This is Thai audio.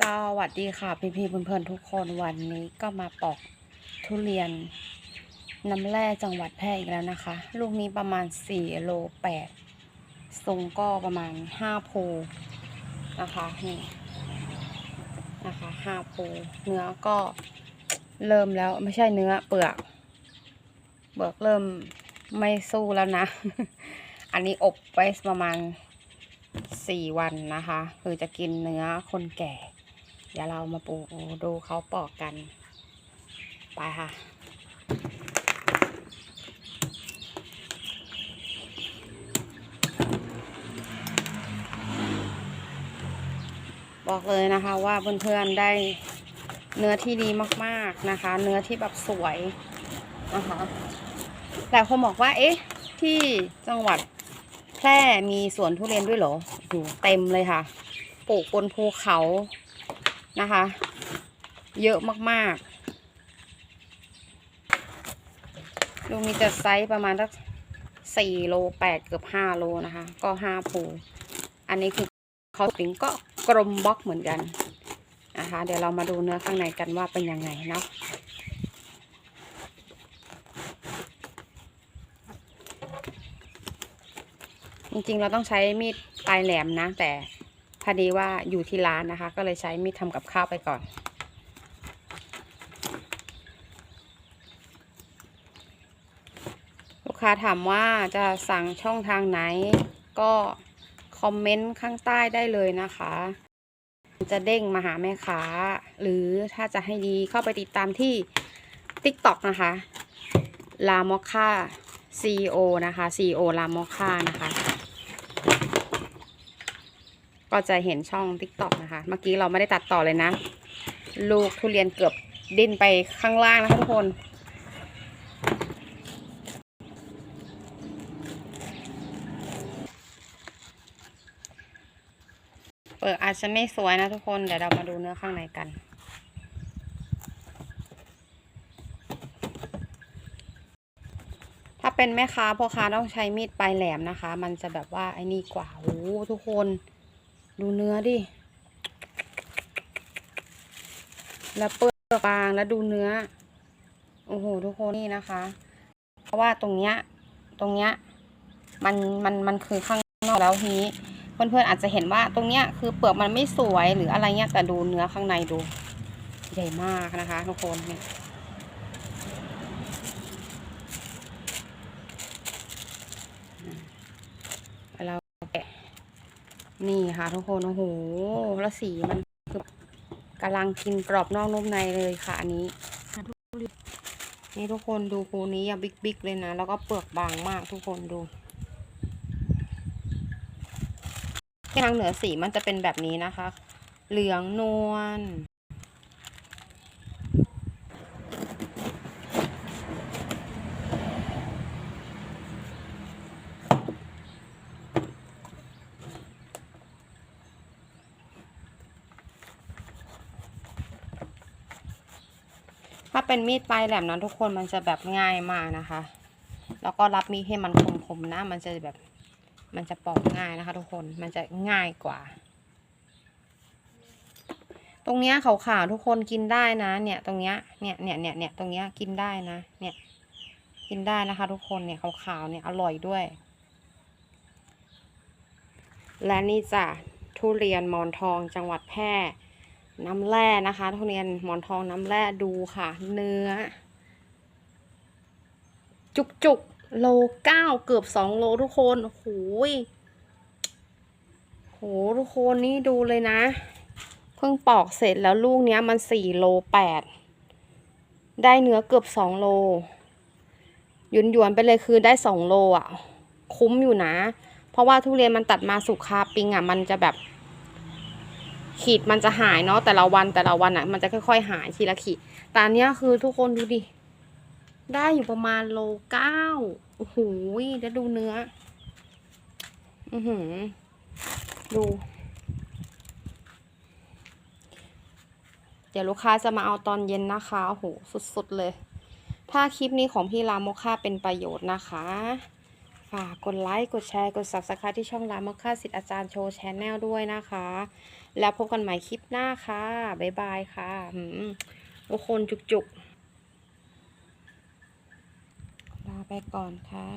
สวัสดีค่ะพี่พี่เพื่อนๆทุกคนวันนี้ก็มาปอกทุเรียนน้ำแร่จังหวัดแพร่อีกแล้วนะคะ ลูกนี้ประมาณ4โล8ทรงก็ประมาณ5โพนะคะนี่นะคะ5โพเนื้อก็เริ่มแล้วไม่ใช่เนื้อเปลือกเปลือกเริ่มไม่สู้แล้วนะ อันนี้อบไว้ประมาณสี่วันนะคะ คือจะกินเนื้อคนแก่ เดี๋ยวเรามาปูดูเขาปอกกัน ไปค่ะ บอกเลยนะคะว่าเพื่อนๆได้เนื้อที่ดีมากๆนะคะ เนื้อที่แบบสวยนะคะแต่คนบอกว่า เอ๊ะ ที่จังหวัดแพร่มีสวนทุเรียนด้วยเหรออ้โหเต็มเลยค่ะ ปลูกบนภูเขา นะคะ เยอะมากๆ ลูกนี้จะไซส์ประมาณสักสี่โลแปดเกือบห้าโลนะคะ ก็ห้าภูอันนี้คือเขาถึงก็กลมบล็อกเหมือนกันนะคะ เดี๋ยวเรามาดูเนื้อข้างในกันว่าเป็นยังไงเนาะจริงๆ เราต้องใช้มีดปลายแหลมนะ แต่ พอดีว่าอยู่ที่ร้านนะคะ ก็เลยใช้มีดทำกับข้าวไปก่อน ลูกค้าถามว่าจะสั่งช่องทางไหน ก็คอมเมนต์ข้างใต้ได้เลยนะคะ จะเด้งมาหาแม่ค้า หรือถ้าจะให้ดีเข้าไปติดตามที่ TikTok นะคะลามอค่า CEO นะคะ CEO ลามอค่านะคะ ก็จะเห็นช่อง TikTok นะคะ เมื่อกี้เราไม่ได้ตัดต่อเลยนะ ลูกทุเรียนเกือบดิ้นไปข้างล่างนะคะทุกคน เปิดอาจจะไม่สวยนะทุกคน เดี๋ยวเรามาดูเนื้อข้างในกันถ้าเป็นแม่ค้าพ่อค้าต้องใช้มีดปลายแหลมนะคะ มันจะแบบว่าไอ้นี่กว่าโอ้โหทุกคน ดูเนื้อดิ แล้วเปลือกบางแล้วดูเนื้อ โอ้โหทุกคนนี่นะคะ เพราะว่าตรงเนี้ย ตรงเนี้ย มันมันมันคือข้างนอกแล้วทีนี้เพื่อนๆอาจจะเห็นว่าตรงเนี้ยคือเปลือกมันไม่สวยหรืออะไรเงี้ยแต่ดูเนื้อข้างในดู ใหญ่มากนะคะ ทุกคนเนี่ย เราแกะ นี่ค่ะทุกคนโอ้โหแล้วสีมันคือกำลังกินกรอบนอกนุ่มในเลยค่ะอันนี้นี่ทุกคนดูภูนี้อะบิ๊กๆเลยนะ แล้วก็เปลือกบางมากทุกคนดูทางเหนือสีมันจะเป็นแบบนี้นะคะ เหลืองนวล ถ้าเป็นมีดปลายแหลมนะทุกคนมันจะแบบง่ายมากนะคะ แล้วก็รับมีดให้มันคมๆนะ มันจะแบบมันจะปอกง่ายนะคะ ทุกคนมันจะง่ายกว่า ตรงเนี้ยขาวๆทุกคนกินได้นะ เนี่ย ตรงเนี้ยเนี่ยเนี่ยเนี่ยเนี่ยตรงเนี้ยกินได้นะ เนี่ย กินได้นะคะ ทุกคนเนี่ยขาวๆเนี่ยอร่อยด้วย และนี่จ้ะทุเรียนมอนทองจังหวัดแพร่ น้ำแร่นะคะทุเรียนหมอนทองน้ำแร่ดูค่ะ เนื้อ จุกจุกๆโลเก้าเกือบสองโลทุกคนโอ้โหยโหทุกคนนี่ดูเลยนะ เพิ่งปอกเสร็จแล้วลูกเนี้ยมันสี่โลแปดได้เนื้อเกือบสองโลหยุนหยวนๆไปเลยคือได้สองโลอะ คุ้มอยู่นะ เพราะว่าทุเรียนมันตัดมาสุกคาปิงอะ มันจะแบบ ขีดมันจะหายเนาะแต่ละวันแต่ละวันอะ มันจะค่อยๆ หายทีละขีดแต่อันเนี้ยคือทุกคนดูดิ ได้อยู่ประมาณโลเก้าโอ้โหแล้วดูเนื้อ อือหือ ดู เดี๋ยวลูกค้าจะมาเอาตอนเย็นนะคะโอ้โหสุดๆเลย ถ้าคลิปนี้ของพี่ลามกค่าเป็นประโยชน์นะคะ ฝากกดไลค์ กดแชร์ กด Subscribe ที่ช่องรามค่าสิทธิ์อาจารย์โชว์แชนแนลด้วยนะคะ แล้วพบกันใหม่คลิปหน้าค่ะ บ๊ายบายค่ะโอ้คนจุกๆ ลาไปก่อนค่ะ